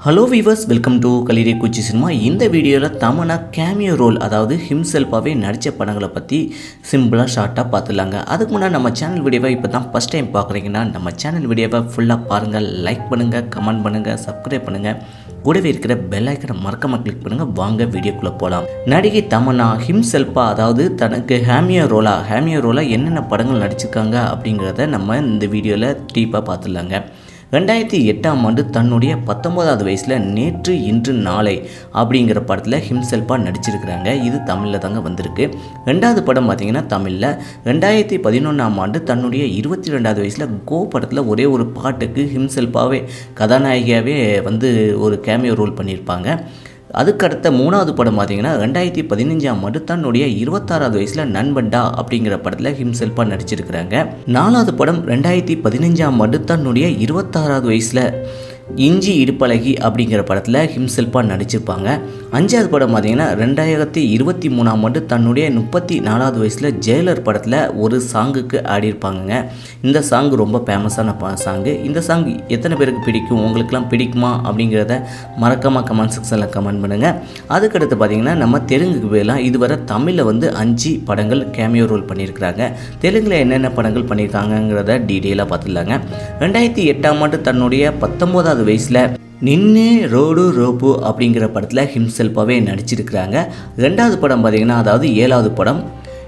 Hello viewers welcome to கலிரே குச்சி cinema இந்த வீடியோவில் தமனா கேமியோ ரோல் அதாவது ஹிம்செல்ஃபாகவே நடித்த படங்களை பற்றி சிம்பிளாக ஷார்ட்டாக பார்த்துலாங்க அதுக்கு முன்னாடி நம்ம சேனல் வீடியோவை இப்போ தான் ஃபஸ்ட் டைம் பார்க்குறீங்கன்னா நம்ம சேனல் வீடியோவை ஃபுல்லாக பாருங்கள் லைக் பண்ணுங்கள் கமெண்ட் பண்ணுங்கள் சப்ஸ்கிரைப் பண்ணுங்கள் கூடவே இருக்கிற பெல் ஐக்கனை மறக்காம கிளிக் பண்ணுங்கள் வாங்க வீடியோக்குள்ளே போகலாம் நடிகை தமன்னா ஹிம்செல்ஃபா அதாவது தனக்கு ஹேமியோ ரோலா ஹேமியோ ரோலா என்னென்ன படங்கள் நடிச்சிருக்காங்க அப்படிங்கிறத நம்ம இந்த வீடியோவில் டீப்பாக பார்த்துலாங்க ரெண்டாயிரத்தி எட்டாம் ஆண்டு தன்னுடைய பத்தொன்பதாவது வயசில் நேற்று இன்று நாளை அப்படிங்கிற படத்தில் ஹிம்செல்ஃபாக நடிச்சிருக்கிறாங்க. இது தமிழில் தாங்க வந்திருக்கு. ரெண்டாவது படம் பார்த்தீங்கன்னா தமிழில். ரெண்டாயிரத்தி பதினொன்றாம் ஆண்டு தன்னுடைய இருபத்தி ரெண்டாவது வயசில் கோ படத்தில் ஒரே ஒரு பாட்டுக்கு ஹிம்செல்ஃபாகவே கதாநாயகியாகவே வந்து ஒரு கேமியோ ரோல் பண்ணியிருப்பாங்க. அதுக்கடுத்த மூணாவது படம் பார்த்தீங்கன்னா ரெண்டாயிரத்தி பதினஞ்சாம் ஆண்டு தன்னுடைய இருபத்தாறாவது வயசில் நண்பண்டா அப்படிங்கிற படத்தில் ஹிம்செல்ஃபாக நடிச்சிருக்கிறாங்க. நாலாவது படம் ரெண்டாயிரத்தி பதினஞ்சாம் ஆண்டு தன்னுடைய இருபத்தாறாவது வயசில் இஞ்சி இடுப்பழகி அப்படிங்கிற படத்தில் ஹிம்செல்ஃபாக நடிச்சிருப்பாங்க. அஞ்சாவது படம் பார்த்தீங்கன்னா ரெண்டாயிரத்தி இருபத்தி மூணாம் ஆண்டு தன்னுடைய முப்பத்தி நாலாவது வயசில் ஜெயலர் படத்தில் ஒரு சாங்குக்கு ஆடியிருப்பாங்கங்க. இந்த சாங் ரொம்ப ஃபேமஸான சாங்கு. இந்த சாங் எத்தனை பேருக்கு பிடிக்கும்? உங்களுக்கெல்லாம் பிடிக்குமா? அப்படிங்கிறத மறக்காமல் கமெண்ட் செக்ஷனில் கமெண்ட் பண்ணுங்கள் அதுக்கடுத்து பார்த்தீங்கன்னா நம்ம தெலுங்குக்கு போயெல்லாம் இதுவரை தமிழில் வந்து அஞ்சு படங்கள் கேமியோ ரோல் பண்ணியிருக்கிறாங்க. தெலுங்கில் என்னென்ன படங்கள் பண்ணியிருக்காங்கங்கிறத டீட்டெயிலாக பார்த்துடலாங்க ரெண்டாயிரத்தி எட்டாம் ஆண்டு தன்னுடைய பத்தொம்போதாவது வயசில் நின்னே ரோடு ரோப்பு அப்படிங்கிற படத்தில் ஹிம்செல்ஃபாகவே நடிச்சிருக்கிறாங்க. ரெண்டாவது படம் பார்த்திங்கன்னா அதாவது ஏழாவது படம்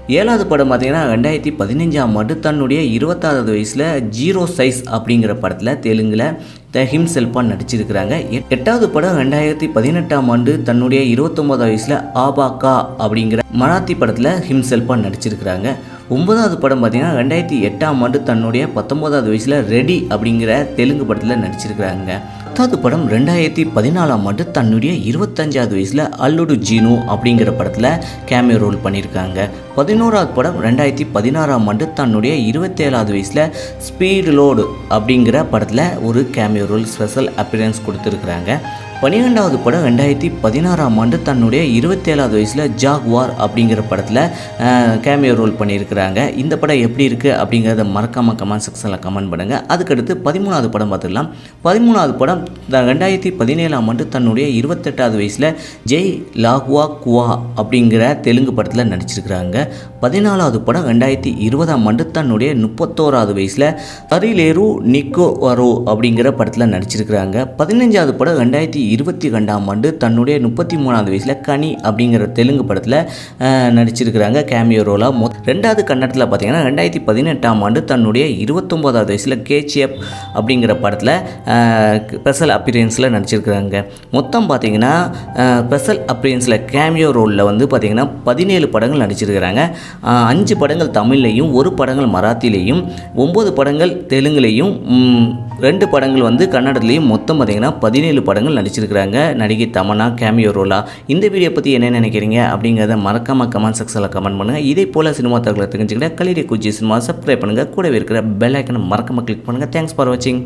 ஏழாவது படம் பார்த்தீங்கன்னா ரெண்டாயிரத்தி பதினஞ்சாம் ஆண்டு தன்னுடைய இருபத்தாறாவது வயசில் ஜீரோ சைஸ் அப்படிங்கிற படத்தில் தெலுங்கில் த ஹிம் செல்பான் நடிச்சிருக்கிறாங்க. எட்- எட்டாவது படம் ரெண்டாயிரத்தி பதினெட்டாம் ஆண்டு தன்னுடைய இருபத்தொம்போதாவது வயசில் ஆபாக்கா அப்படிங்கிற மராத்தி படத்தில் ஹிம் செல்பான் நடிச்சிருக்கிறாங்க. ஒன்பதாவது படம் பார்த்தீங்கன்னா ரெண்டாயிரத்தி எட்டாம் ஆண்டு தன்னுடைய பத்தொம்போதாவது வயசில் ரெடி அப்படிங்கிற தெலுங்கு படத்தில் நடிச்சிருக்கிறாங்க. பத்தாவது படம் ரெண்டாயிரத்தி பதினாலாம் ஆண்டு தன்னுடைய இருபத்தஞ்சாவது வயசில் அல்லுடு ஜீனு அப்படிங்கிற படத்தில் கேமியோ ரோல் பண்ணியிருக்காங்க பதினோராவது படம் ரெண்டாயிரத்தி பதினாறாம் ஆண்டு தன்னுடைய இருபத்தேழாவது வயசில் ஸ்பீடு லோடு அப்படிங்கிற படத்தில் ஒரு கேமியோ ரோல் ஸ்பெஷல் அப்பியரன்ஸ் கொடுத்துருக்குறாங்க. பன்னிரெண்டாவது படம் ரெண்டாயிரத்தி பதினாறாம் ஆண்டு தன்னுடைய இருபத்தேழாவது வயசில் ஜாக்வார் அப்படிங்கிற படத்தில் கேமியோ ரோல் பண்ணியிருக்கிறாங்க. இந்த படம் எப்படி இருக்குது அப்படிங்கிறத மறக்காமல் கமெண்ட் செக்ஷனில் கமெண்ட் பண்ணுங்கள் அதுக்கடுத்து பதிமூணாவது படம் பார்த்துக்கலாம் பதிமூணாவது படம் ரெண்டாயிரத்தி பதினேழாம் ஆண்டு தன்னுடைய இருபத்தெட்டாவது வயசில் ஜெய் லாகுவா குவா அப்படிங்கிற தெலுங்கு படத்தில் நடிச்சிருக்கிறாங்க. பதினாலாவது படம் ரெண்டாயிரத்தி இருபதாம் ஆண்டு தன்னுடைய முப்பத்தோராவது வயசில் தரிலேரு நிக்கோ வரோ அப்படிங்கிற படத்தில் நடிச்சிருக்கிறாங்க. பதினஞ்சாவது படம் ரெண்டாயிரத்தி இருபத்தி ரெண்டாம் ஆண்டு தன்னுடைய முப்பத்தி மூணாவது வயசில் கனி அப்படிங்கிற தெலுங்கு படத்தில் நடிச்சிருக்கிறாங்க. கேமியோ ரோலாக மொ ரெண்டாவது கன்னடத்தில் பார்த்தீங்கன்னா ரெண்டாயிரத்தி பதினெட்டாம் ஆண்டு தன்னுடைய இருபத்தொம்போதாவது வயசில் கேச்சிஎப் அப்படிங்கிற படத்தில் ஸ்பெஷல் அப்பியரன்ஸில் நடிச்சிருக்கிறாங்க. மொத்தம் பார்த்தீங்கன்னா ஸ்பெஷல் அப்பியரன்ஸில் கேமியோ ரோலில் வந்து பார்த்தீங்கன்னா பதினேழு படங்கள் நடிச்சிருக்கிறாங்க. அஹ், அஞ்சு படங்கள் தமிழ்லையும் ஒரு படங்கள் மராத்திலையும் ஒம்பது படங்கள் தெலுங்குலேயும் ரெண்டு படங்கள் வந்து கன்னடத்துலேயும் மொத்தம் பார்த்திங்கன்னா பதினேழு படங்கள் நடிச்சிருக்கிறாங்க. நடிகை தமனா கேமியோ ரோலா. இந்த வீடியோ பற்றி என்ன நினைக்கிறீங்க அப்படிங்கிறத மறக்காமல் கமெண்ட் செக்ஷனில் கமெண்ட் பண்ணுங்கள் இதே போல் சினிமா தகவலை தெரிஞ்சுக்கிட்ட கலிடி குஜி சினிமா சப்ஸ்கிரைப் பண்ணுங்கள் கூடவே இருக்கிற பெல் ஐக்கனை மறக்காமல் கிளிக் பண்ணுங்கள் தேங்க்ஸ் ஃபார் வாட்சிங்